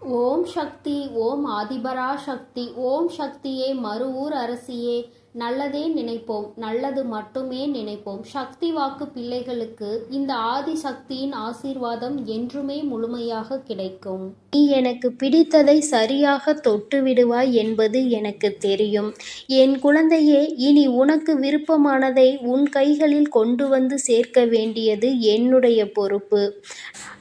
ஓம் சக்தி ஓம் ஆதிபரா சக்தி ஓம் சக்தியே மறுவூர் அரசியே. நல்லதே நினைப்போம் நல்லது மட்டுமே நினைப்போம். சக்தி வாக்கு பிள்ளைகளுக்கு இந்த ஆதி சக்தியின் ஆசீர்வாதம் என்றுமே முழுமையாக கிடைக்கும். நீ எனக்கு பிடித்ததை சரியாக தொட்டு விடுவாய் என்பது எனக்கு தெரியும். என் குழந்தையே இனி உனக்கு விருப்பமானதை உன் கைகளில் கொண்டு வந்து சேர்க்க வேண்டியது என்னுடைய பொறுப்பு.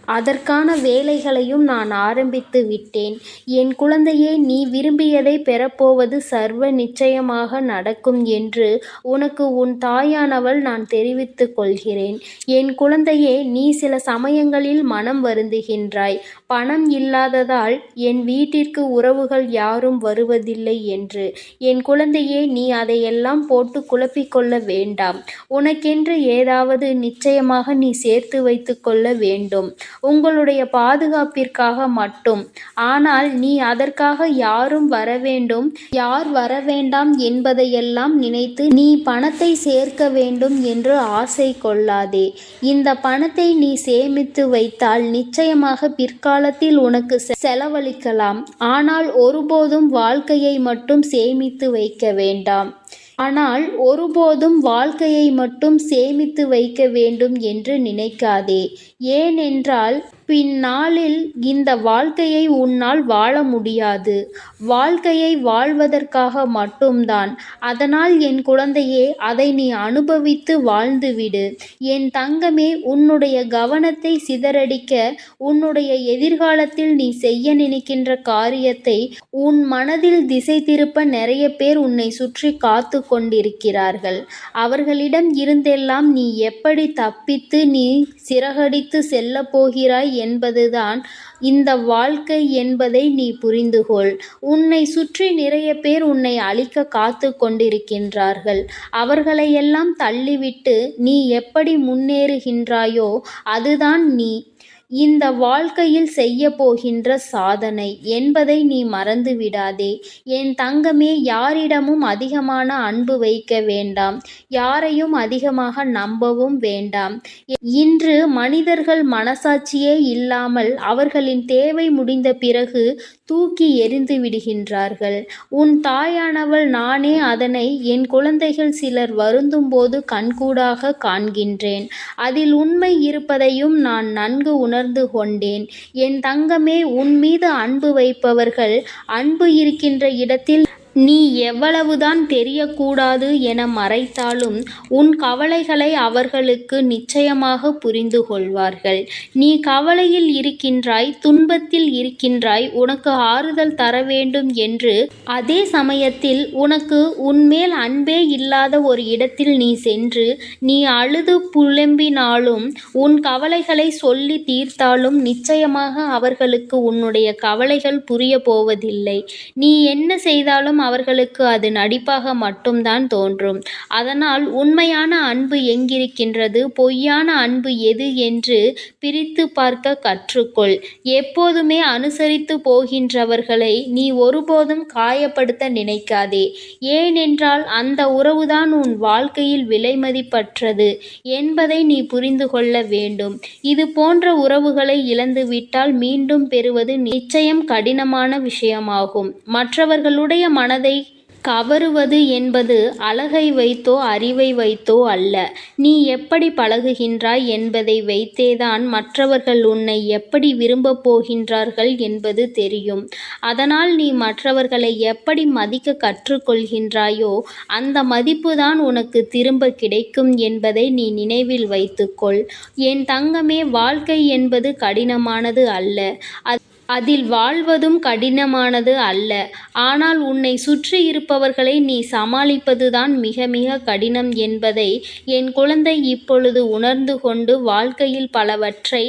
அதற்கான வேலைகளையும் நான் ஆரம்பித்து விட்டேன். என் குழந்தையே நீ விரும்பியதை பெறப்போவது சர்வ நிச்சயமாக நடக்கும் என்று உனக்கு உன் தாயானவள் நான் தெரிவித்துக் கொள்கிறேன். என் குழந்தையே நீ சில சமயங்களில் மனம் வருந்துகின்றாய். பணம் இல்லாததால் என் வீட்டிற்கு உறவுகள் யாரும் வருவதில்லை என்று. என் குழந்தையே நீ அதையெல்லாம் போட்டு குழப்பிக்கொள்ள வேண்டாம். உனக்கென்று ஏதாவது நிச்சயமாக நீ சேர்த்து வைத்து கொள்ள வேண்டும். உங்களுடைய பாதுகாப்பிற்காக மட்டும். ஆனால் நீ அதற்காக யாரும் வர வேண்டும் யார் வர வேண்டாம் என்பதையெல்லாம் நினைத்து நீ பணத்தை சேர்க்க வேண்டும் என்று ஆசை கொள்ளாதே. இந்த பணத்தை நீ சேமித்து வைத்தால் நிச்சயமாக பிற்காலத்தில் உனக்கு செ- செலவழிக்கலாம். ஆனால் ஒருபோதும் வாழ்க்கையை மட்டும் சேமித்து வைக்க வேண்டாம். ஆனால் ஒருபோதும் வாழ்க்கையை மட்டும் சேமித்து வைக்க வேண்டும் என்று நினைக்காதே. ஏனென்றால் பின்னாளில் இந்த வாழ்க்கையை உன்னால் வாழ முடியாது. வாழ்க்கையை வாழ்வதற்காக மட்டும்தான். அதனால் என் குழந்தையே அதை நீ அனுபவித்து வாழ்ந்துவிடு. என் தங்கமே உன்னுடைய கவனத்தை சிதறடிக்க உன்னுடைய எதிர்காலத்தில் நீ செய்ய நினைக்கின்ற காரியத்தை உன் மனதில் திசை திருப்ப நிறைய பேர் உன்னை சுற்றி காத்து கொண்டிருக்கிறார்கள். அவர்களிடம் இருந்தெல்லாம் நீ எப்படி தப்பித்து நீ சிறகடித்து செல்ல போகிறாய் என்பதுதான். இந்த வாழ்க்கை என்பதை நீ புரிந்துகொள். உன்னை சுற்றி நிறைய பேர் உன்னை அழிக்க காத்து கொண்டிருக்கின்றார்கள். அவர்களையெல்லாம் தள்ளிவிட்டு நீ எப்படி முன்னேறுகின்றாயோ அதுதான் நீ. இந்த வாழ்க்கையில் செய்ய போகின்ற சாதனை என்பதை நீ மறந்து விடாதே என் தங்கமே யாரிடமும் அதிகமான அன்பு வைக்க வேண்டாம். யாரையும் அதிகமாக நம்பவும் வேண்டாம். இன்று மனிதர்கள் மனசாட்சியே இல்லாமல் அவர்களின் தேவை முடிந்த பிறகு தூக்கி எறிந்து விடுகின்றார்கள். உன் தாயானவள் நானே அதனை என் குழந்தைகள் சிலர் வருந்தும்போது கண்கூடாக காண்கின்றேன். அதில் உண்மை இருப்பதையும் நான் நன்கு உணர்ந்து கொண்டேன். என் தங்கமே உன் மீது அன்பு வைப்பவர்கள் அன்பு இருக்கின்ற இடத்தில் நீ எவ்வளவுதான் தெரியக்கூடாது என மறைத்தாலும் உன் கவலைகளை அவர்களுக்கு நிச்சயமாக புரிந்து கொள்வார்கள் நீ கவலையில் இருக்கின்றாய் துன்பத்தில் இருக்கின்றாய் உனக்கு ஆறுதல் தர வேண்டும் என்று அதே சமயத்தில் உனக்கு உன்மேல் அன்பே இல்லாத ஒரு இடத்தில் நீ சென்று நீ அழுது புலம்பினாலும் உன் கவலைகளை சொல்லி தீர்த்தாலும் நிச்சயமாக அவர்களுக்கு உன்னுடைய கவலைகள் புரிய போவதில்லை. நீ என்ன செய்தாலும் அவர்களுக்கு அது நடிப்பாக மட்டும்தான் தோன்றும். அதனால் உண்மையான அன்பு எங்கிருக்கின்றது? பொய்யான அன்பு எது என்று பிரித்து பார்க்க கற்றுக்கொள். எப்போதுமே அனுசரித்து போகின்றவர்களை நீ ஒருபோதும் காயப்படுத்த நினைக்காதே. ஏனென்றால் அந்த உறவுதான் உன் வாழ்க்கையில் விலைமதிப்பற்றது என்பதை நீ புரிந்து கொள்ள வேண்டும். இது போன்ற உறவுகளை இழந்துவிட்டால் மீண்டும் பெறுவது நிச்சயம் கடினமான விஷயமாகும். மற்றவர்களுடைய மன மனதை கவருவது என்பது அழகை வைத்தோ அறிவை வைத்தோ அல்ல. நீ எப்படி பழகுகின்றாய் என்பதை வைத்தேதான் மற்றவர்கள் உன்னை எப்படி விரும்பப் போகின்றார்கள் என்பது தெரியும். அதனால் நீ மற்றவர்களை எப்படி மதிக்க கற்றுக்கொள்கின்றாயோ அந்த மதிப்புதான் உனக்கு திரும்ப கிடைக்கும் என்பதை நீ நினைவில் வைத்துக்கொள். என் தங்கமே வாழ்க்கை என்பது கடினமானது அல்ல. அது அதில் வாழ்வதும் கடினமானது அல்ல. ஆனால் உன்னை சுற்றி இருப்பவர்களை நீ சமாளிப்பதுதான் மிக மிக கடினம் என்பதை என் குழந்தை இப்பொழுது உணர்ந்து கொண்டு வாழ்க்கையில் பலவற்றை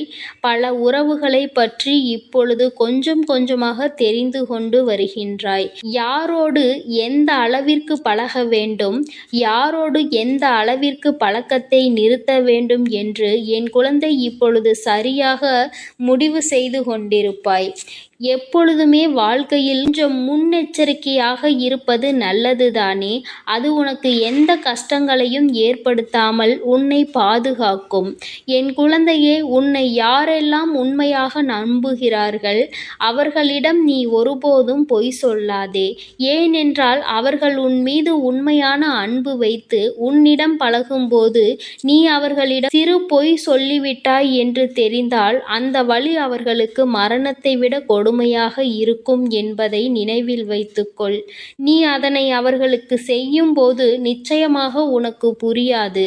பல உறவுகளை பற்றி இப்பொழுது கொஞ்சம் கொஞ்சமாக தெரிந்து கொண்டு வருகின்றாய். யாரோடு எந்த அளவிற்கு பழக வேண்டும் யாரோடு எந்த அளவிற்கு பழக்கத்தை நிறுத்த வேண்டும் என்று என் குழந்தை இப்பொழுது சரியாக முடிவு செய்து கொண்டிருப்பாய். விடுவாய் எப்பொழுதுமே வாழ்க்கையில் கொஞ்சம் முன்னெச்சரிக்கையாக இருப்பது நல்லதுதானே? அது உனக்கு எந்த கஷ்டங்களையும் ஏற்படுத்தாமல் உன்னை பாதுகாக்கும். என் குழந்தையே உன்னை யாரெல்லாம் உண்மையாக நம்புகிறார்கள் அவர்களிடம் நீ ஒருபோதும் பொய் சொல்லாதே. ஏனென்றால் அவர்கள் உன் மீது உண்மையான அன்பு வைத்து உன்னிடம் பழகும்போது நீ அவர்களிடம் சிறு பொய் சொல்லிவிட்டாய் என்று தெரிந்தால் அந்த வழி அவர்களுக்கு மரணத்தை விட கொடு கொடுமையாக இருக்கும் என்பதை நினைவில் வைத்துக்கொள். நீ அதனை அவர்களுக்கு செய்யும்போது நிச்சயமாக உனக்கு புரியாது.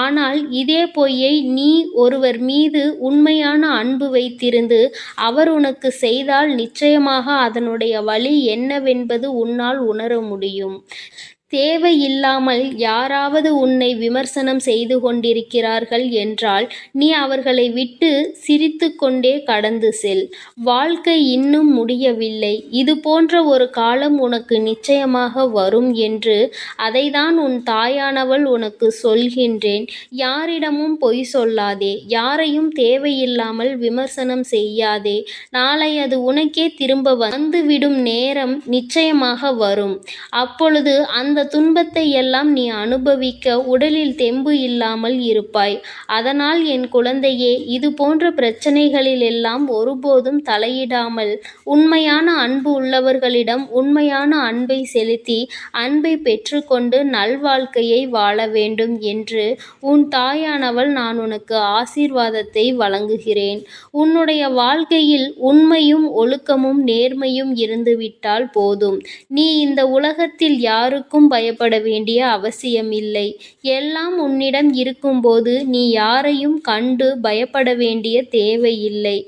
ஆனால் இதே பொய்யை நீ ஒருவர் மீது உண்மையான அன்பு வைத்திருந்து அவர் உனக்கு செய்தால் நிச்சயமாக அதனுடைய வழி என்னவென்பது உன்னால் உணர முடியும். தேவையில்லாமல் யாராவது உன்னை விமர்சனம் செய்து கொண்டிருக்கிறார்கள் என்றால் நீ அவர்களை விட்டு சிரித்துக்கொண்டே கடந்து செல். வாழ்க்கை இன்னும் முடியவில்லை. இது போன்ற ஒரு காலம் உனக்கு நிச்சயமாக வரும் என்று அதைதான் உன் தாயானவள் உனக்கு சொல்கின்றேன். யாரிடமும் பொய் சொல்லாதே. யாரையும் தேவையில்லாமல் விமர்சனம் செய்யாதே. நாளை அது உனக்கே திரும்ப வந்துவிடும் நேரம் நிச்சயமாக வரும். அப்பொழுது அந்த துன்பத்தை எல்லாம் நீ அனுபவிக்க உடலில் தெம்பு இல்லாமல் இருப்பாய். அதனால் என் குழந்தையே இது போன்ற பிரச்சனைகளில் எல்லாம் ஒருபோதும் தலையிடாமல் உண்மையான அன்பு உள்ளவர்களிடம் உண்மையான அன்பை செலுத்தி அன்பை பெற்றுக்கொண்டு நல்வாழ்க்கையை வாழ வேண்டும் என்று உன் தாயானவள் நான் உனக்கு ஆசீர்வாதத்தை வழங்குகிறேன். உன்னுடைய வாழ்க்கையில் உண்மையும் ஒழுக்கமும் நேர்மையும் இருந்துவிட்டால் போதும். நீ இந்த உலகத்தில் யாருக்கும் பயப்பட வேண்டிய அவசியமில்லை. எல்லாம் உன்னிடம் இருக்கும்போது நீ யாரையும் கண்டு பயப்பட வேண்டிய தேவையில்லை.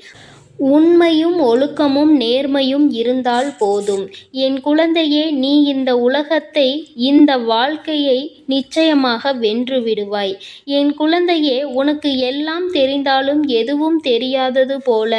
உண்மையும் ஒழுக்கமும் நேர்மையும் இருந்தால் போதும். என் குழந்தையே நீ இந்த உலகத்தை இந்த வாழ்க்கையை நிச்சயமாக வென்று விடுவாய். என் குழந்தையே உனக்கு எல்லாம் தெரிந்தாலும் எதுவும் தெரியாதது போல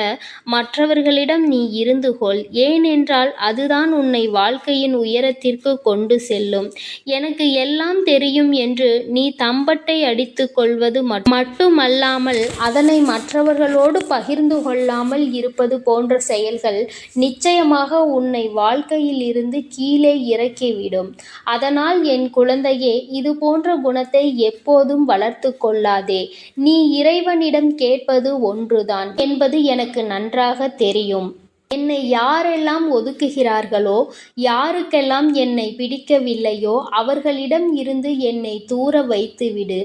மற்றவர்களிடம் நீ இருந்து கொள். ஏனென்றால் அதுதான் உன்னை வாழ்க்கையின் உயரத்திற்கு கொண்டு செல்லும். எனக்கு எல்லாம் தெரியும் என்று நீ தம்பட்டை அடித்து கொள்வது மட்டுமல்லாமல் அதனை மற்றவர்களோடு பகிர்ந்து கொள்ளாமல் இருப்பது போன்ற செயல்கள் நிச்சயமாக உன்னை வாழ்க்கையில் இருந்து கீழே இறக்கிவிடும். அதனால் என் குழந்தையே இது போன்ற குணத்தை எப்போதும் வளர்த்து கொள்ளாதே. நீ இறைவனிடம் கேட்பது ஒன்றுதான் என்பது எனக்கு நன்றாக தெரியும். என்னை யாரெல்லாம் ஒதுக்குகிறார்களோ யாருக்கெல்லாம் என்னை பிடிக்கவில்லையோ அவர்களிடம் இருந்து என்னை தூர வைத்துவிடு.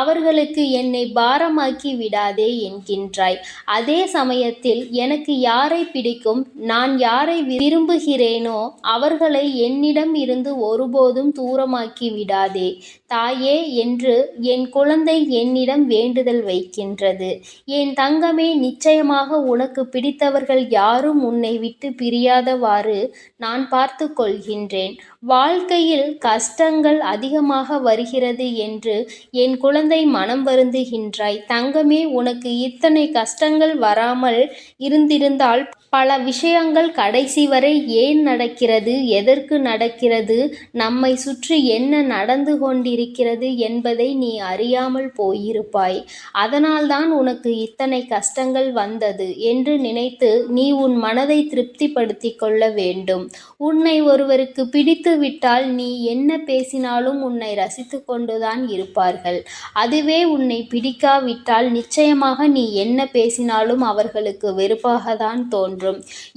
அவர்களுக்கு என்னை பாரமாக்கி விடாதே என்கின்றாய். அதே சமயத்தில் எனக்கு யாரை பிடிக்கும்? நான் யாரை விரும்புகிறேனோ அவர்களை என்னிடம் இருந்து ஒருபோதும் தூரமாக்கி விடாதே. தாயே என்று என் குழந்தை என்னிடம் வேண்டுதல் வைக்கின்றது. என் தங்கமே நிச்சயமாக உனக்கு பிடித்தவர்கள் யாரும் உன்னை விட்டு பிரியாதவாறு நான் பார்த்து கொள்கின்றேன். வாழ்க்கையில் கஷ்டங்கள் அதிகமாக வருகிறது என்று என் குழந்தை மனம் வருந்துகின்றாய். தங்கமே உனக்கு இத்தனை கஷ்டங்கள் வராமல் இருந்திருந்தால் பல விஷயங்கள் கடைசி வரை ஏன் நடக்கிறது எதற்கு நடக்கிறது நம்மை சுற்றி என்ன நடந்து கொண்டிருக்கிறது என்பதை நீ அறியாமல் போயிருப்பாய். அதனால்தான் உனக்கு இத்தனை கஷ்டங்கள் வந்தது என்று நினைத்து நீ உன் மனதை திருப்திப்படுத்திக் கொள்ள வேண்டும். உன்னை ஒருவருக்கு பிடித்து விட்டால் நீ என்ன பேசினாலும் உன்னை ரசித்து கொண்டுதான் இருப்பார்கள். அதுவே உன்னை பிடிக்காவிட்டால் நிச்சயமாக நீ என்ன பேசினாலும் அவர்களுக்கு வெறுப்பாக தான் தோன்றும்.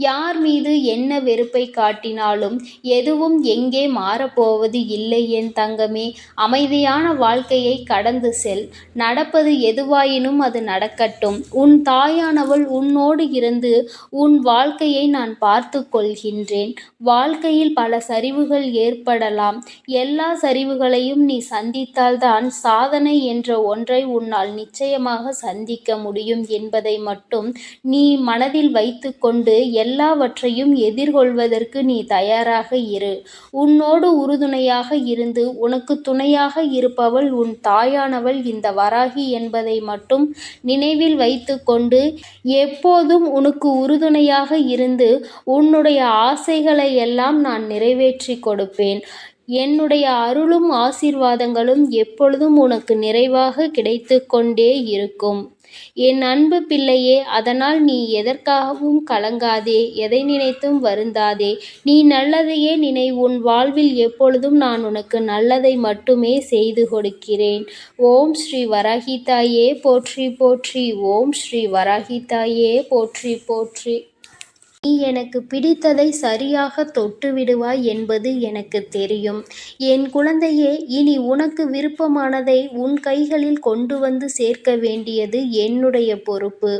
யார் மீது என்ன வெறுப்பை காட்டினாலும் எதுவும் எங்கே மாறப்போவது இல்லை என் தங்கமே. அமைதியான வாழ்க்கையை கடந்து செல். நடப்பது எதுவாயினும் அது நடக்கட்டும். உன் தாயானவள் உன்னோடு இருந்து உன் வாழ்க்கையை நான் பார்த்து கொள்கின்றேன். வாழ்க்கையில் பல சரிவுகள் ஏற்படலாம். எல்லா சரிவுகளையும் நீ சந்தித்தால்தான் சாதனை என்ற ஒன்றை உன்னால் நிச்சயமாக சந்திக்க முடியும் என்பதை மட்டும் நீ மனதில் கொண்டு எல்லாவற்றையும் எதிர்கொள்வதற்கு நீ தயாராக இரு. உன்னோடு உறுதுணையாக இருந்து உனக்கு துணையாக இருப்பவள் உன் தாயானவள் இந்த வராகி என்பதை மட்டும் நினைவில் வைத்துக்கொண்டு எப்போதும் உனக்கு உறுதுணையாக இருந்து உன்னுடைய ஆசைகளை எல்லாம் நான் நிறைவேற்றி கொடுப்பேன். என்னுடைய அருளும் ஆசீர்வாதங்களும் எப்பொழுதும் உனக்கு நிறைவாக கிடைத்து கொண்டே இருக்கும். என் அன்பு பிள்ளையே அதனால் நீ எதற்காகவும் கலங்காதே எதை நினைத்தும் வருந்தாதே. நீ நல்லதையே நினை உன் வாழ்வில் எப்பொழுதும் நான் உனக்கு நல்லதை மட்டுமே செய்து கொடுக்கிறேன். ஓம் ஸ்ரீ வராகிதாயே போற்றி போற்றி. ஓம் ஸ்ரீ வராகிதாயே போற்றி போற்றி. நீ எனக்கு பிடித்ததை சரியாக தொட்டு விடுவாய் என்பது எனக்கு தெரியும். என் குழந்தையே இனி உனக்கு விருப்பமானதை உன் கைகளில் கொண்டு வந்து சேர்க்க வேண்டியது என்னுடைய பொறுப்பு.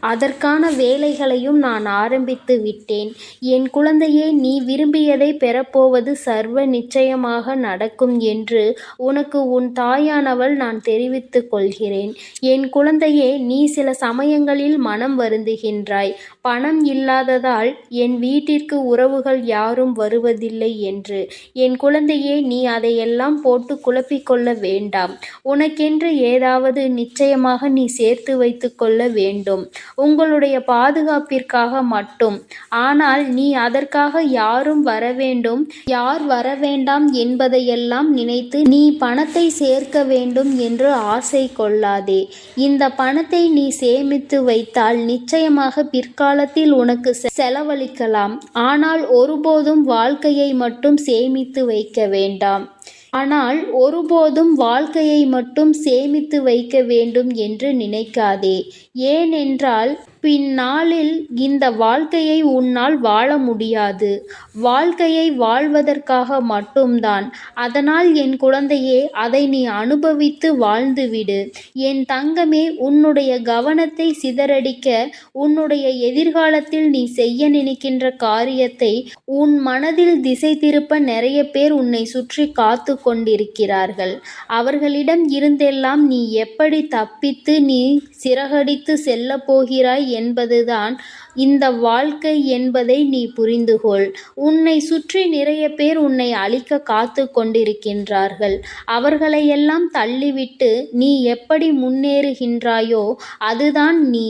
அதற்கான வேலைகளையும் நான் ஆரம்பித்து விட்டேன். என் குழந்தையே நீ விரும்பியதை பெறப்போவது சர்வ நிச்சயமாக நடக்கும் என்று உனக்கு உன் தாயானவள் நான் தெரிவித்துக் கொள்கிறேன். என் குழந்தையே நீ சில சமயங்களில் மனம் வருந்துகின்றாய். பணம் இல்லாததால் என் வீட்டிற்கு உறவுகள் யாரும் வருவதில்லை என்று. என் குழந்தையே நீ அதையெல்லாம் போட்டு குழப்பிக்கொள்ள வேண்டாம். உனக்கென்று ஏதாவது நிச்சயமாக நீ சேர்த்து வைத்து கொள்ள வேண்டும். உங்களுடைய பாதுகாப்பிற்காக மட்டும். ஆனால் நீ அதற்காக யாரும் வர வேண்டும் யார் வர வேண்டாம் என்பதையெல்லாம் நினைத்து நீ பணத்தை சேர்க்க வேண்டும் என்று ஆசை கொள்ளாதே. இந்த பணத்தை நீ சேமித்து வைத்தால் நிச்சயமாக பிற்காலத்தில் உனக்கு செ- செலவழிக்கலாம். ஆனால் ஒருபோதும் வாழ்க்கையை மட்டும் சேமித்து வைக்க வேண்டாம். ஆனால் ஒருபோதும் வாழ்க்கையை மட்டும் சேமித்து வைக்க வேண்டும் என்று நினைக்காதே. ஏனென்றால் பின்னாளில் இந்த வாழ்க்கையை உன்னால் வாழ முடியாது. வாழ்க்கையை வாழ்வதற்காக மட்டும்தான். அதனால் என் குழந்தையே அதை நீ அனுபவித்து வாழ்ந்துவிடு. என் தங்கமே உன்னுடைய கவனத்தை சிதறடிக்க உன்னுடைய எதிர்காலத்தில் நீ செய்ய நினைக்கின்ற காரியத்தை உன் மனதில் திசை திருப்ப நிறைய பேர் உன்னை சுற்றி காத்து கொண்டிருக்கிறார்கள். அவர்களிடம் இருந்தெல்லாம் நீ எப்படி தப்பித்து நீ சிறகடித்து செல்லப் போகிறாய் என்பதுதான் இந்த வாழ்க்கை என்பதை நீ புரிந்துகொள். உன்னை சுற்றி நிறைய பேர் உன்னை அழிக்க காத்து கொண்டிருக்கின்றார்கள். அவர்களையெல்லாம் தள்ளிவிட்டு நீ எப்படி முன்னேறுகின்றாயோ அதுதான் நீ.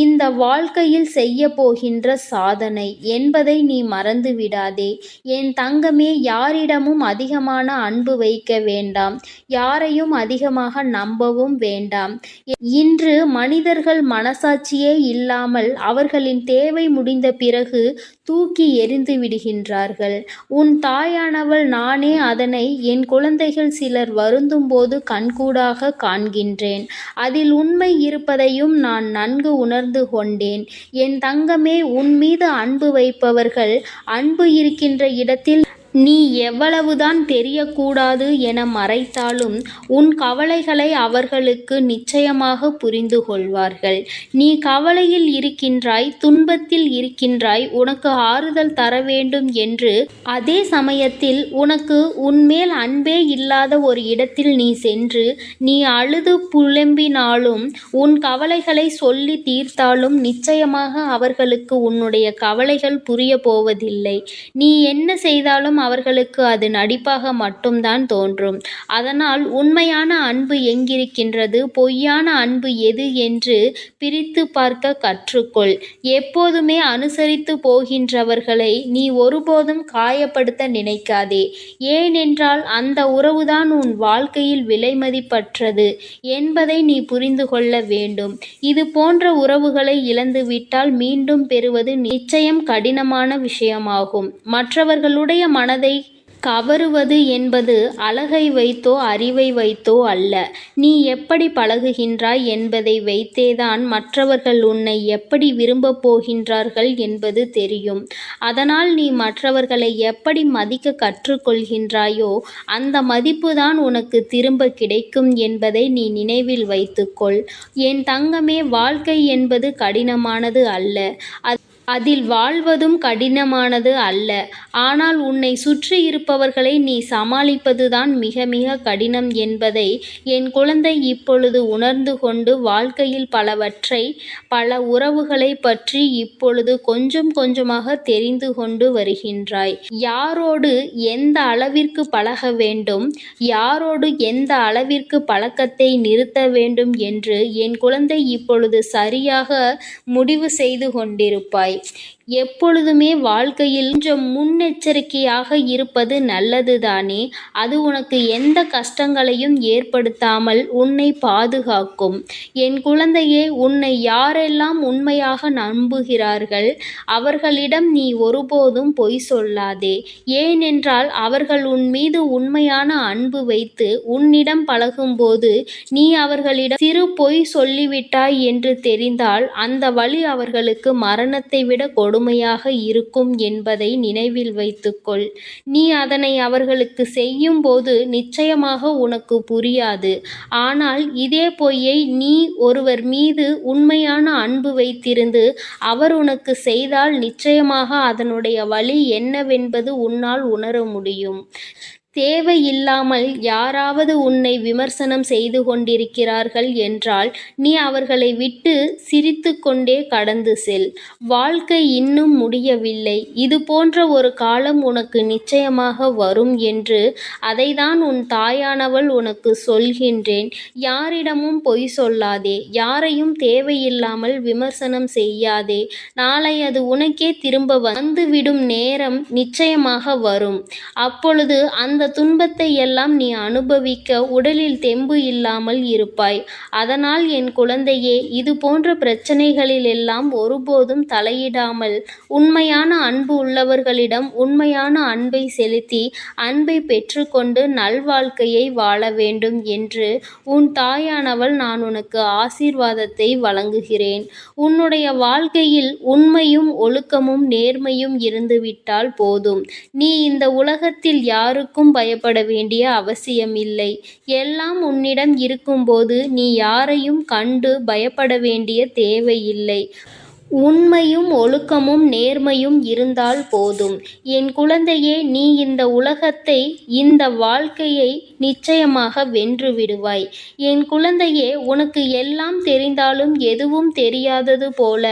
இந்த வாழ்க்கையில் செய்ய போகின்ற சாதனை என்பதை நீ மறந்து விடாதே என் தங்கமே யாரிடமும் அதிகமான அன்பு வைக்க வேண்டாம். யாரையும் அதிகமாக நம்பவும் வேண்டாம். இன்று மனிதர்கள் மனசாட்சியே இல்லாமல் அவர்களின் தேவை முடிந்த பிறகு தூக்கி எறிந்து விடுகின்றார்கள். உன் தாயானவள் நானே அதனை என் குழந்தைகள் சிலர் வருந்தும்போது கண்கூடாக காண்கின்றேன். அதில் உண்மை இருப்பதையும் நான் நன்கு உணர் உணர்ந்து கொண்டேன். என் தங்கமே உன் மீது அன்பு வைப்பவர்கள் அன்பு இருக்கின்ற இடத்தில் நீ எவ்வளவுதான் தெரியக்கூடாது என மறைத்தாலும் உன் கவலைகளை அவர்களுக்கு நிச்சயமாக புரிந்து கொள்வார்கள் நீ கவலையில் இருக்கின்றாய் துன்பத்தில் இருக்கின்றாய் உனக்கு ஆறுதல் தர வேண்டும் என்று அதே சமயத்தில் உனக்கு உன்மேல் அன்பே இல்லாத ஒரு இடத்தில் நீ சென்று நீ அழுது புலம்பினாலும் உன் கவலைகளை சொல்லி தீர்த்தாலும் நிச்சயமாக அவர்களுக்கு உன்னுடைய கவலைகள் புரிய போவதில்லை. நீ என்ன செய்தாலும் அவர்களுக்கு அது நடிப்பாக மட்டும்தான் தோன்றும். அதனால் உண்மையான அன்பு எங்கிருக்கின்றது? பொய்யான அன்பு எது என்று பிரித்து பார்க்க கற்றுக்கொள். எப்போதுமே அனுசரித்து போகின்றவர்களை நீ ஒருபோதும் காயப்படுத்த நினைக்காதே. ஏனென்றால் அந்த உறவுதான் உன் வாழ்க்கையில் விலைமதிப்பற்றது என்பதை நீ புரிந்து கொள்ள வேண்டும். இது போன்ற உறவுகளை இழந்துவிட்டால் மீண்டும் பெறுவது நிச்சயம் கடினமான விஷயமாகும். மற்றவர்களுடைய மன மனதை கவருவது என்பது அழகை வைத்தோ அறிவை வைத்தோ அல்ல. நீ எப்படி பழகுகின்றாய் என்பதை வைத்தேதான் மற்றவர்கள் உன்னை எப்படி விரும்பப் போகின்றார்கள் என்பது தெரியும். அதனால் நீ மற்றவர்களை எப்படி மதிக்க கற்றுக்கொள்கின்றாயோ அந்த மதிப்புதான் உனக்கு திரும்ப கிடைக்கும் என்பதை நீ நினைவில் வைத்துக்கொள். என் தங்கமே வாழ்க்கை என்பது கடினமானது அல்ல. அது அதில் வாழ்வதும் கடினமானது அல்ல. ஆனால் உன்னை சுற்றி இருப்பவர்களை நீ சமாளிப்பதுதான் மிக மிக கடினம் என்பதை என் குழந்தை இப்பொழுது உணர்ந்து கொண்டு வாழ்க்கையில் பலவற்றை பல உறவுகளை பற்றி இப்பொழுது கொஞ்சம் கொஞ்சமாக தெரிந்து கொண்டு வருகின்றாய். யாரோடு எந்த அளவிற்கு பழக வேண்டும் யாரோடு எந்த அளவிற்கு பழக்கத்தை நிறுத்த வேண்டும் என்று என் குழந்தை இப்பொழுது சரியாக முடிவு செய்து கொண்டிருப்பாய். rights எப்பொழுதுமே வாழ்க்கையில் கொஞ்சம் முன்னெச்சரிக்கையாக இருப்பது நல்லதுதானே? அது உனக்கு எந்த கஷ்டங்களையும் ஏற்படுத்தாமல் உன்னை பாதுகாக்கும். என் குழந்தையே உன்னை யாரெல்லாம் உண்மையாக நம்புகிறார்கள் அவர்களிடம் நீ ஒருபோதும் பொய் சொல்லாதே. ஏனென்றால் அவர்கள் உன் மீது உண்மையான அன்பு வைத்து உன்னிடம் பழகும்போது நீ அவர்களிடம் சிறு பொய் சொல்லிவிட்டாய் என்று தெரிந்தால் அந்த வழி அவர்களுக்கு மரணத்தை விட கொடுமையாக இருக்கும் என்பதை நினைவில் வைத்துக்கொள். நீ அதனை அவர்களுக்கு செய்யும்போது நிச்சயமாக உனக்கு புரியாது. ஆனால் இதே பொய்யை நீ ஒருவர் மீது உண்மையான அன்பு வைத்திருந்து அவர் உனக்கு செய்தால் நிச்சயமாக அதனுடைய வழி என்னவென்பது உன்னால் உணர முடியும். தேவையில்லாமல் யாராவது உன்னை விமர்சனம் செய்து கொண்டிருக்கிறார்கள் என்றால் நீ அவர்களை விட்டு சிரித்துக்கொண்டே கடந்து செல். வாழ்க்கை இன்னும் முடியவில்லை. இது போன்ற ஒரு காலம் உனக்கு நிச்சயமாக வரும் என்று அதைதான் உன் தாயானவள் உனக்கு சொல்கின்றேன். யாரிடமும் பொய் சொல்லாதே. யாரையும் தேவையில்லாமல் விமர்சனம் செய்யாதே. நாளை அது உனக்கே திரும்ப வந்துவிடும் நேரம் நிச்சயமாக வரும். அப்பொழுது அந்த துன்பத்தை எல்லாம் நீ அனுபவிக்க உடலில் தெம்பு இல்லாமல் இருப்பாய். அதனால் என் குழந்தையே இது போன்ற பிரச்சனைகளில் எல்லாம் ஒருபோதும் தலையிடாமல் உண்மையான அன்பு உள்ளவர்களிடம் உண்மையான அன்பை செலுத்தி அன்பை பெற்றுக்கொண்டு நல்வாழ்க்கையை வாழ வேண்டும் என்று உன் தாயானவள் நான் உனக்கு ஆசீர்வாதத்தை வழங்குகிறேன். உன்னுடைய வாழ்க்கையில் உண்மையும் ஒழுக்கமும் நேர்மையும் இருந்துவிட்டால் போதும். நீ இந்த உலகத்தில் யாருக்கும் பயப்பட வேண்டிய அவசியம் இல்லை எல்லாம் உன்னிடம் இருக்கும்போது நீ யாரையும் கண்டு பயப்பட வேண்டிய தேவையில்லை. உண்மையும் ஒழுக்கமும் நேர்மையும் இருந்தால் போதும். என் குழந்தையே நீ இந்த உலகத்தை இந்த வாழ்க்கையை நிச்சயமாக வென்று விடுவாய். என் குழந்தையே உனக்கு எல்லாம் தெரிந்தாலும் எதுவும் தெரியாதது போல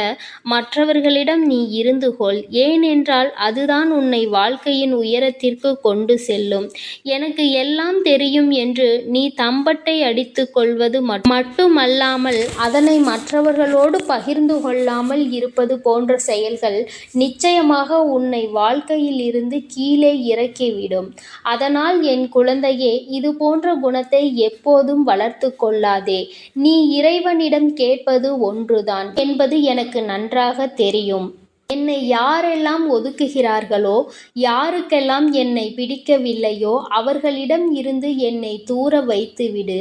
மற்றவர்களிடம் நீ இருந்து கொள். ஏனென்றால் அதுதான் உன்னை வாழ்க்கையின் உயரத்திற்கு கொண்டு செல்லும். எனக்கு எல்லாம் தெரியும் என்று நீ தம்பட்டை அடித்து கொள்வது மட்டுமல்லாமல் அதனை மற்றவர்களோடு பகிர்ந்து கொள்ளாமல் இருப்பது போன்ற செயல்கள் நிச்சயமாக உன்னை வாழ்க்கையில் இருந்து கீழே இறக்கிவிடும். அதனால் என் குழந்தையே இது போன்ற குணத்தை எப்போதும் வளர்த்து கொள்ளாதே. நீ இறைவனிடம் கேட்பது ஒன்றுதான் என்பது எனக்கு நன்றாக தெரியும். என்னை யாரெல்லாம் ஒதுக்குகிறார்களோ யாருக்கெல்லாம் என்னை பிடிக்கவில்லையோ அவர்களிடம் இருந்து என்னை தூர வைத்துவிடு.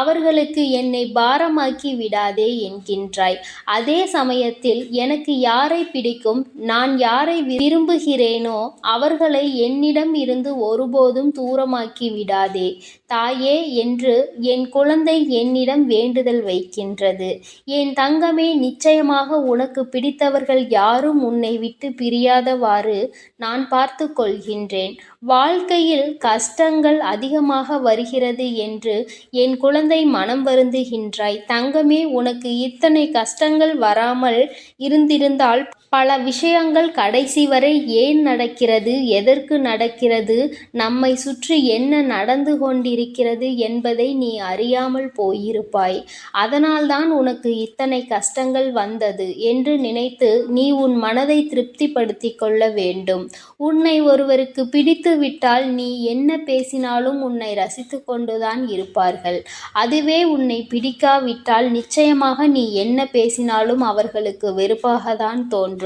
அவர்களுக்கு என்னை பாரமாக்கி விடாதே என்கின்றாய். அதே சமயத்தில் எனக்கு யாரை பிடிக்கும் நான் யாரை விரும்புகிறேனோ அவர்களை என்னிடம் இருந்து ஒருபோதும் தூரமாக்கி விடாதே. தாயே என்று என் குழந்தை என்னிடம் வேண்டுதல் வைக்கின்றது. என் தங்கமே நிச்சயமாக உனக்கு பிடித்தவர்கள் யாரும் உன்னை விட்டு பிரியாதவாறு நான் பார்த்து கொள்கின்றேன். வாழ்க்கையில் கஷ்டங்கள் அதிகமாக வருகிறது என்று என் குழந்தை மனம் வருந்துகின்றாய். தங்கமே உனக்கு இத்தனை கஷ்டங்கள் வராமல் இருந்திருந்தால் பல விஷயங்கள் கடைசி வரை ஏன் நடக்கிறது எதற்கு நடக்கிறது நம்மை சுற்றி என்ன நடந்து கொண்டிருக்கிறது என்பதை நீ அறியாமல் போயிருப்பாய். அதனால்தான் உனக்கு இத்தனை கஷ்டங்கள் வந்தது என்று நினைத்து நீ உன் மனதை திருப்திப்படுத்திக் கொள்ள வேண்டும். உன்னை ஒருவருக்கு பிடித்து விட்டால் நீ என்ன பேசினாலும் உன்னை ரசித்து கொண்டுதான் இருப்பார்கள். அதுவே உன்னை பிடிக்காவிட்டால் நிச்சயமாக நீ என்ன பேசினாலும் அவர்களுக்கு வெறுப்பாக தான் தோன்றும்.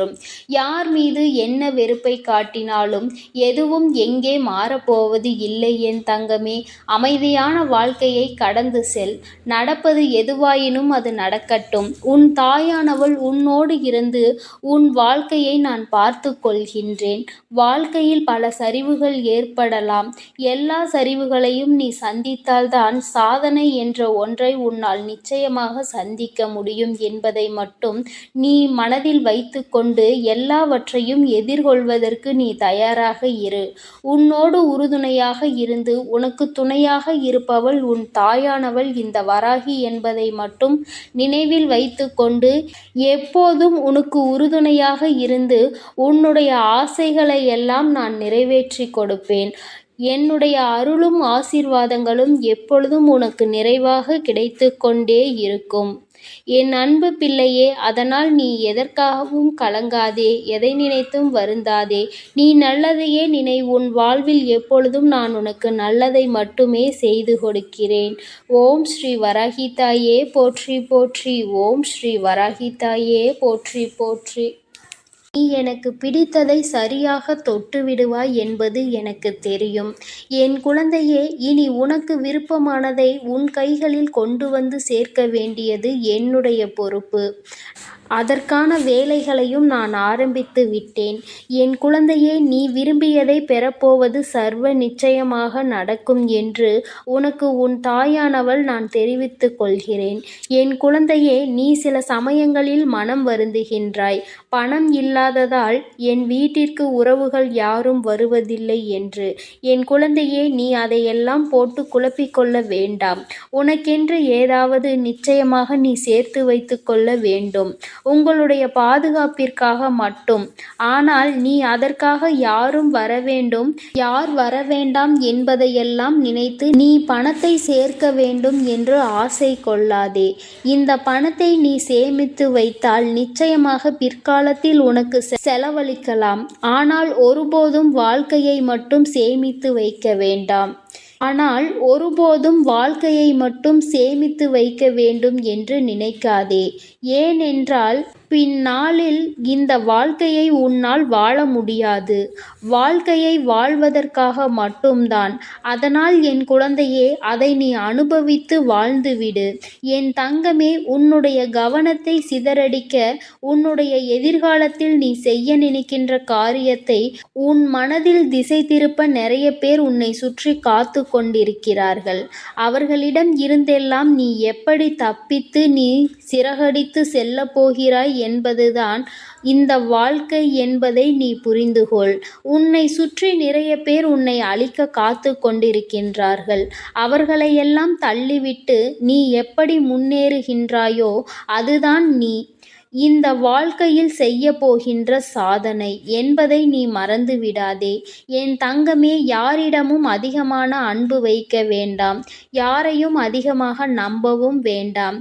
யார் மீது என்ன வெறுப்பை காட்டினாலும் எதுவும் எங்கே மாறப்போவது இல்லை என் தங்கமே. அமைதியான வாழ்க்கையை கடந்து செல். நடப்பது எதுவாயினும் அது நடக்கட்டும். உன் தாயானவள் உன்னோடு இருந்து உன் வாழ்க்கையை நான் பார்த்து கொள்கின்றேன். வாழ்க்கையில் பல சரிவுகள் ஏற்படலாம். எல்லா சரிவுகளையும் நீ சந்தித்தால்தான் சாதனை என்ற ஒன்றை உன்னால் நிச்சயமாக சந்திக்க முடியும் என்பதை மட்டும் நீ மனதில் கொண்டு எல்லாவற்றையும் எதிர்கொள்வதற்கு நீ தயாராக இரு. உன்னோடு உறுதுணையாக இருந்து உனக்கு துணையாக இருப்பவள் உன் தாயானவள் இந்த வராகி என்பதை மட்டும் நினைவில் வைத்துக்கொண்டு எப்போதும் உனக்கு உறுதுணையாக இருந்து உன்னுடைய ஆசைகளை எல்லாம் நான் நிறைவேற்றி கொடுப்பேன். என்னுடைய அருளும் ஆசீர்வாதங்களும் எப்பொழுதும் உனக்கு நிறைவாக கிடைத்து கொண்டே இருக்கும். என் அன்பு பிள்ளையே அதனால் நீ எதற்காகவும் கலங்காதே எதை நினைத்தும் வருந்தாதே. நீ நல்லதையே நினை உன் வாழ்வில் எப்பொழுதும் நான் உனக்கு நல்லதை மட்டுமே செய்து கொடுக்கிறேன். ஓம் ஸ்ரீ வராகிதாயே போற்றி போற்றி. ஓம் ஸ்ரீ வராகிதாயே போற்றி போற்றி. நீ எனக்கு பிடித்ததை சரியாக தொட்டு விடுவாய் என்பது எனக்கு தெரியும். என் குழந்தையே இனி உனக்கு விருப்பமானதை உன் கைகளில் கொண்டு வந்து சேர்க்க வேண்டியது என்னுடைய பொறுப்பு. அதற்கான வேலைகளையும் நான் ஆரம்பித்து விட்டேன். என் குழந்தையே நீ விரும்பியதை பெறப்போவது சர்வ நிச்சயமாக நடக்கும் என்று உனக்கு உன் தாயானவள் நான் தெரிவித்து கொள்கிறேன். என் குழந்தையே நீ சில சமயங்களில் மனம் வருந்துகின்றாய். பணம் இல்லாததால் என் வீட்டிற்கு உறவுகள் யாரும் வருவதில்லை என்று. என் குழந்தையே நீ அதையெல்லாம் போட்டு குழப்பிக்கொள்ள வேண்டாம். உனக்கென்று ஏதாவது நிச்சயமாக நீ சேர்த்து வைத்து கொள்ள வேண்டும். உங்களுடைய பாதுகாப்பிற்காக மட்டும். ஆனால் நீ அதற்காக யாரும் வர வேண்டும் யார் வர வேண்டாம் என்பதையெல்லாம் நினைத்து நீ பணத்தை சேர்க்க வேண்டும் என்று ஆசை கொள்ளாதே. இந்த பணத்தை நீ சேமித்து வைத்தால் நிச்சயமாக பிற்காலத்தில் உனக்கு செலவழிக்கலாம். ஆனால் ஒருபோதும் வாழ்க்கையை மட்டும் சேமித்து வைக்க வேண்டாம். ஆனால் ஒருபோதும் வாழ்க்கையை மட்டும் சேமித்து வைக்க வேண்டும் என்று நினைக்காதே. ஏனென்றால் பின்னாளில் இந்த வாழ்க்கையை உன்னால் வாழ முடியாது. வாழ்க்கையை வாழ்வதற்காக மட்டும்தான். அதனால் என் குழந்தையே அதை நீ அனுபவித்து வாழ்ந்துவிடு. என் தங்கமே உன்னுடைய கவனத்தை சிதறடிக்க உன்னுடைய எதிர்காலத்தில் நீ செய்ய நினைக்கின்ற காரியத்தை உன் மனதில் திசை திருப்ப நிறைய பேர் உன்னை சுற்றி காத்து கொண்டிருக்கிறார்கள். அவர்களிடம் இருந்தெல்லாம் நீ எப்படி தப்பித்து நீ சிறகடித்து செல்ல போகிறாய் என்பதுதான் இந்த வாழ்க்கை என்பதை நீ புரிந்துகொள். உன்னை சுற்றி நிறைய பேர் உன்னை அழிக்க காத்து கொண்டிருக்கின்றார்கள். அவர்களையெல்லாம் தள்ளிவிட்டு நீ எப்படி முன்னேறுகின்றாயோ அதுதான் நீ. இந்த வாழ்க்கையில் செய்ய போகின்ற சாதனை என்பதை நீ மறந்து விடாதே என் தங்கமே யாரிடமும் அதிகமான அன்பு வைக்க வேண்டாம். யாரையும் அதிகமாக நம்பவும் வேண்டாம்.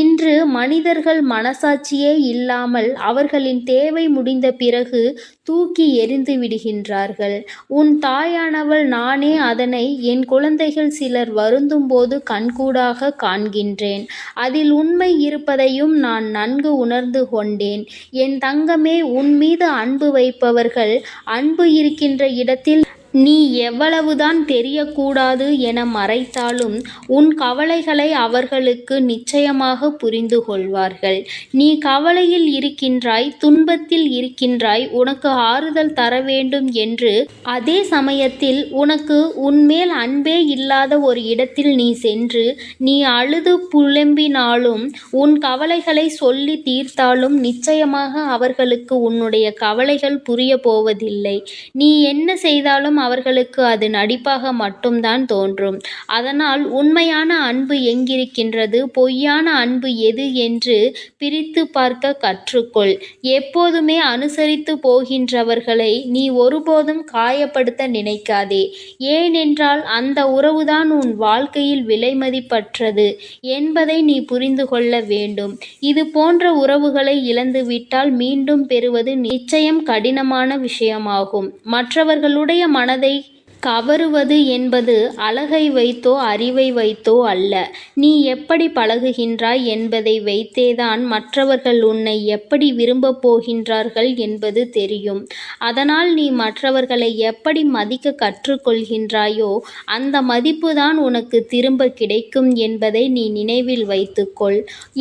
இன்று மனிதர்கள் மனசாட்சியே இல்லாமல் அவர்களின் தேவை முடிந்த பிறகு தூக்கி எறிந்து விடுகின்றார்கள். உன் தாயானவள் நானே அதனை என் குழந்தைகள் சிலர் வருந்தும் போது கண்கூடாக காண்கின்றேன். அதில் உண்மை இருப்பதையும் நான் நன்கு உணர் உணர்ந்து கொண்டேன். என் தங்கமே உன் மீது அன்பு வைப்பவர்கள் அன்பு இருக்கின்ற இடத்தில் நீ எவ்வளவுதான் தெரியக்கூடாது என மறைத்தாலும் உன் கவலைகளை அவர்களுக்கு நிச்சயமாக புரிந்து கொள்வார்கள் நீ கவலையில் இருக்கின்றாய் துன்பத்தில் இருக்கின்றாய் உனக்கு ஆறுதல் தர வேண்டும் என்று அதே சமயத்தில் உனக்கு உன்மேல் அன்பே இல்லாத ஒரு இடத்தில் நீ சென்று நீ அழுது புலம்பினாலும் உன் கவலைகளை சொல்லி தீர்த்தாலும் நிச்சயமாக அவர்களுக்கு உன்னுடைய கவலைகள் புரிய போவதில்லை. நீ என்ன செய்தாலும் அவர்களுக்கு அது நடிப்பாக மட்டும்தான் தோன்றும். அதனால் உண்மையான அன்பு எங்கிருக்கின்றது? பொய்யான அன்பு எது என்று பிரித்து பார்க்க கற்றுக்கொள். எப்போதுமே அனுசரித்து போகின்றவர்களை நீ ஒருபோதும் காயப்படுத்த நினைக்காதே. ஏனென்றால் அந்த உறவுதான் உன் வாழ்க்கையில் விலைமதிப்பற்றது என்பதை நீ புரிந்து கொள்ள வேண்டும். இது போன்ற உறவுகளை இழந்துவிட்டால் மீண்டும் பெறுவது நிச்சயம் கடினமான விஷயமாகும். மற்றவர்களுடைய மன மனதை கவருவது என்பது அழகை வைத்தோ அறிவை வைத்தோ அல்ல. நீ எப்படி பழகுகின்றாய் என்பதை வைத்தேதான் மற்றவர்கள் உன்னை எப்படி விரும்பப் போகின்றார்கள் என்பது தெரியும். அதனால் நீ மற்றவர்களை எப்படி மதிக்க கற்றுக்கொள்கின்றாயோ அந்த மதிப்புதான் உனக்கு திரும்ப கிடைக்கும் என்பதை நீ நினைவில் வைத்துக்கொள்.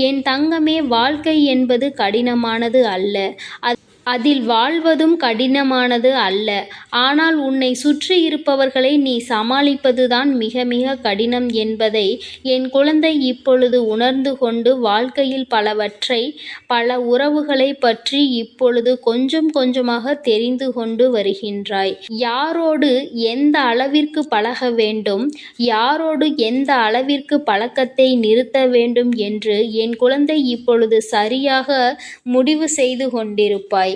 என் தங்கமே வாழ்க்கை என்பது கடினமானது அல்ல. அதில் வாழ்வதும் கடினமானது அல்ல. ஆனால் உன்னை சுற்றி இருப்பவர்களை நீ சமாளிப்பதுதான் மிக மிக கடினம் என்பதை என் குழந்தை இப்பொழுது உணர்ந்து கொண்டு வாழ்க்கையில் பலவற்றை பல உறவுகளை பற்றி இப்பொழுது கொஞ்சம் கொஞ்சமாக தெரிந்து கொண்டு வருகின்றாய். யாரோடு எந்த அளவிற்கு பழக வேண்டும் யாரோடு எந்த அளவிற்கு பழக்கத்தை நிறுத்த வேண்டும் என்று என் குழந்தை இப்பொழுது சரியாக முடிவு செய்து கொண்டிருப்பாய்.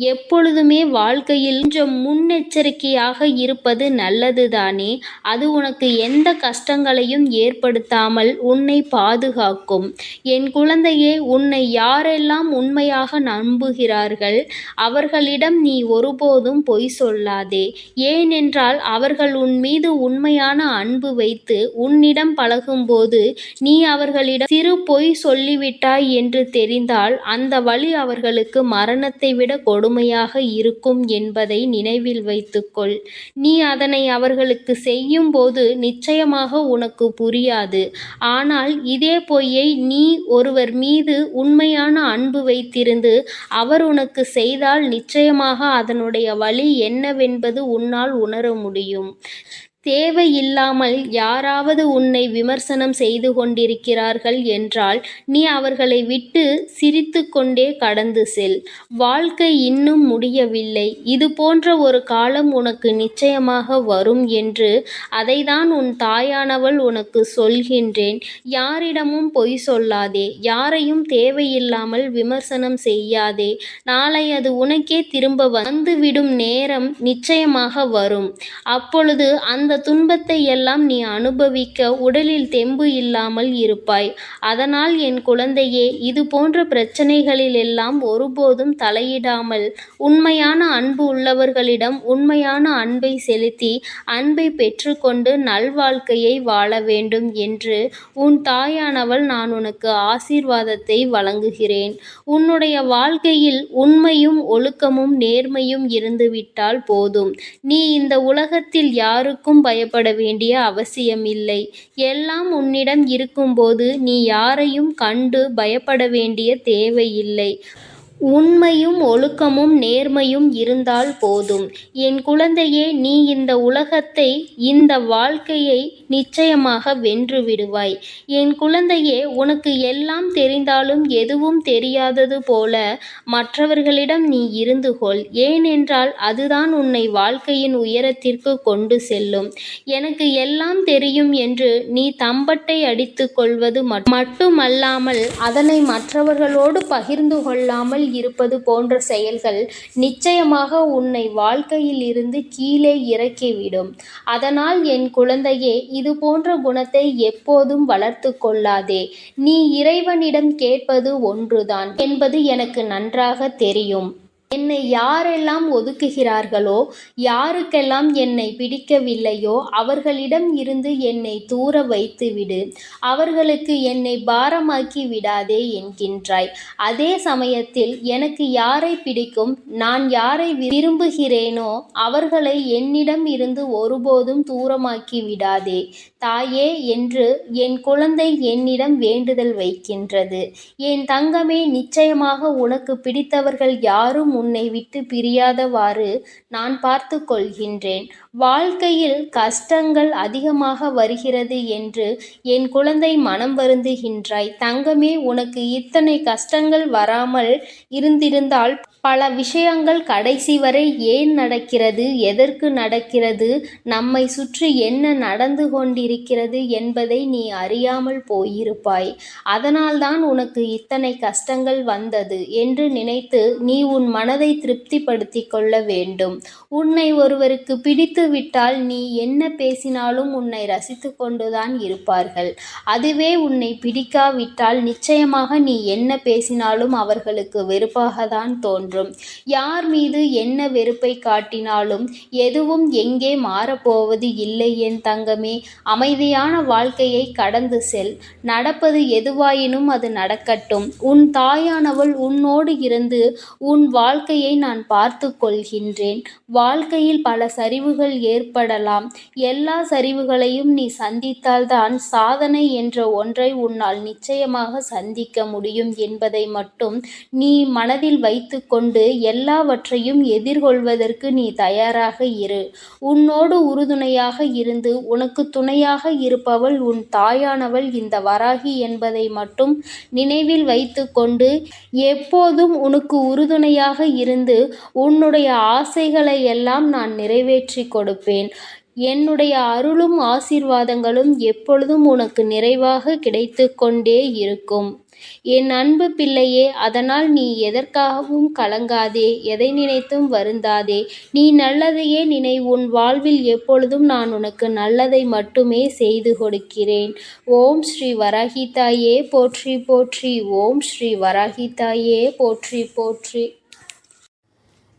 எப்பொழுதுமே வாழ்க்கையில் கொஞ்சம் முன்னெச்சரிக்கையாக இருப்பது நல்லதுதானே? அது உனக்கு எந்த கஷ்டங்களையும் ஏற்படுத்தாமல் உன்னை பாதுகாக்கும். என் குழந்தையே உன்னை யாரெல்லாம் உண்மையாக நம்புகிறார்கள் அவர்களிடம் நீ ஒருபோதும் பொய் சொல்லாதே. ஏனென்றால் அவர்கள் உன் மீது உண்மையான அன்பு வைத்து உன்னிடம் பழகும்போது நீ அவர்களிடம் சிறு பொய் சொல்லிவிட்டாய் என்று தெரிந்தால் அந்த வழி அவர்களுக்கு மரணத்தை விட கொடுமையாக இருக்கும் என்பதை நினைவில் வைத்துக்கொள். நீ அதனை அவர்களுக்கு செய்யும் போது நிச்சயமாக உனக்கு புரியாது. ஆனால் இதே பொய்யை நீ ஒருவர் மீது உண்மையான அன்பு வைத்திருந்து அவர் உனக்கு செய்தால் நிச்சயமாக அதனுடைய வழி என்னவென்பது உன்னால் உணர முடியும். தேவையில்லாமல் யாராவது உன்னை விமர்சனம் செய்து கொண்டிருக்கிறார்கள் என்றால் நீ அவர்களை விட்டு சிரித்து கொண்டே கடந்து செல். வாழ்க்கை இன்னும் முடியவில்லை. இது போன்ற ஒரு காலம் உனக்கு நிச்சயமாக வரும் என்று அதைதான் உன் தாயானவள் உனக்கு சொல்கின்றேன். யாரிடமும் பொய் சொல்லாதே. யாரையும் தேவையில்லாமல் விமர்சனம் செய்யாதே. நாளை அது உனக்கே திரும்ப வந்துவிடும் நேரம் நிச்சயமாக வரும். அப்பொழுது அந்த அந்த துன்பத்தை எல்லாம் நீ அனுபவிக்க உடலில் தெம்பு இல்லாமல் இருப்பாய். அதனால் என் குழந்தையே இது போன்ற பிரச்சனைகளில் எல்லாம் ஒருபோதும் தலையிடாமல் உண்மையான அன்பு உள்ளவர்களிடம் உண்மையான அன்பை செலுத்தி அன்பை பெற்றுக்கொண்டு நல்வாழ்க்கையை வாழ வேண்டும் என்று உன் தாயானவள் நான் உனக்கு ஆசீர்வாதத்தை வழங்குகிறேன். உன்னுடைய வாழ்க்கையில் உண்மையும் ஒழுக்கமும் நேர்மையும் இருந்துவிட்டால் போதும். நீ இந்த உலகத்தில் யாருக்கும் பயப்பட வேண்டிய அவசியமில்லை. எல்லாம் உன்னிடம் இருக்கும்போது நீ யாரையும் கண்டு பயப்பட வேண்டிய தேவையில்லை. உண்மையும் ஒழுக்கமும் நேர்மையும் இருந்தால் போதும். என் குழந்தையே நீ இந்த உலகத்தை இந்த வாழ்க்கையை நிச்சயமாக வென்று விடுவாய் என் குழந்தையே உனக்கு எல்லாம் தெரிந்தாலும் எதுவும் தெரியாதது போல மற்றவர்களிடம் நீ இருந்து கொள். ஏனென்றால் அதுதான் உன்னை வாழ்க்கையின் உயரத்திற்கு கொண்டு செல்லும். எனக்கு எல்லாம் தெரியும் என்று நீ தம்பட்டை அடித்து கொள்வது மட்டுமல்லாமல் அதனை மற்றவர்களோடு பகிர்ந்து கொள்ளாமல் இருப்பது போன்ற செயல்கள் நிச்சயமாக உன்னை வாழ்க்கையில் இருந்து கீழே இறக்கிவிடும். அதனால் என் குழந்தையே இது போன்ற குணத்தை எப்போதும் வளர்த்து கொள்ளாதே. நீ இறைவனிடம் கேட்பது ஒன்றுதான் என்பது எனக்கு நன்றாக தெரியும். என்னை யாரெல்லாம் ஒதுக்குகிறார்களோ யாருக்கெல்லாம் என்னை பிடிக்கவில்லையோ அவர்களிடம் இருந்து என்னை தூர வைத்துவிடு. அவர்களுக்கு என்னை பாரமாக்கி விடாதே என்கின்றாய். அதே சமயத்தில் எனக்கு யாரை பிடிக்கும் நான் யாரை விரும்புகிறேனோ அவர்களை என்னிடம் இருந்து ஒருபோதும் தூரமாக்கி விடாதே. தாயே என்று என் குழந்தை என்னிடம் வேண்டுதல் வைக்கின்றது. என் தங்கமே நிச்சயமாக உனக்கு பிடித்தவர்கள் யாரும் உன்னை விட்டு பிரியாதவாறு நான் பார்த்து கொள்கின்றேன். வாழ்க்கையில் கஷ்டங்கள் அதிகமாக வருகிறது என்று என் குழந்தை மனம் வருந்துகின்றாய். தங்கமே உனக்கு இத்தனை கஷ்டங்கள் வராமல் இருந்திருந்தால் பல விஷயங்கள் கடைசி வரை ஏன் நடக்கிறது எதற்கு நடக்கிறது நம்மை சுற்றி என்ன நடந்து கொண்டிருக்கிறது என்பதை நீ அறியாமல் போயிருப்பாய். அதனால்தான் உனக்கு இத்தனை கஷ்டங்கள் வந்தது என்று நினைத்து நீ உன் மனதை திருப்திப்படுத்திக் கொள்ள வேண்டும். உன்னை ஒருவருக்கு பிடித்து விட்டால் நீ என்ன பேசினாலும் உன்னை ரசித்து கொண்டுதான் இருப்பார்கள். அதுவே உன்னை பிடிக்காவிட்டால் நிச்சயமாக நீ என்ன பேசினாலும் அவர்களுக்கு வெறுப்பாக தான் தோன்றும். தோன்றும் யார் மீது என்ன வெறுப்பை காட்டினாலும் எதுவும் எங்கே மாறப்போவது இல்லை என் தங்கமே. அமைதியான வாழ்க்கையை கடந்து செல். நடப்பது எதுவாயினும் அது நடக்கட்டும். உன் தாயானவள் உன்னோடு இருந்து உன் வாழ்க்கையை நான் பார்த்து கொள்கின்றேன். வாழ்க்கையில் பல சரிவுகள் ஏற்படலாம். எல்லா சரிவுகளையும் நீ சந்தித்தால்தான் சாதனை என்ற ஒன்றை உன்னால் நிச்சயமாக சந்திக்க முடியும் என்பதை மட்டும் நீ மனதில் வைத்துக்கொண்டு எல்லாவற்றையும் எதிர்கொள்வதற்கு நீ தயாராக இரு. உன்னோடு உறுதுணையாக இருந்து உனக்கு துணையாக இருப்பவள் உன் தாயானவள் இந்த வராகி என்பதை மட்டும் நினைவில் வைத்துக்கொண்டு எப்போதும் உனக்கு உறுதுணையாக இருந்து உன்னுடைய ஆசைகளை எல்லாம் நான் நிறைவேற்றி கொடுப்பேன். என்னுடைய அருளும் ஆசீர்வாதங்களும் எப்பொழுதும் உனக்கு நிறைவாக கிடைத்து கொண்டே இருக்கும். என் அன்பு பிள்ளையே அதனால் நீ எதற்காகவும் கலங்காதே எதை நினைத்தும் வருந்தாதே. நீ நல்லதையே நினை உன் வாழ்வில் எப்பொழுதும் நான் உனக்கு நல்லதை மட்டுமே செய்து கொடுக்கிறேன். ஓம் ஸ்ரீ வராகிதாயே போற்றி போற்றி. ஓம் ஸ்ரீ வராகிதாயே போற்றி போற்றி.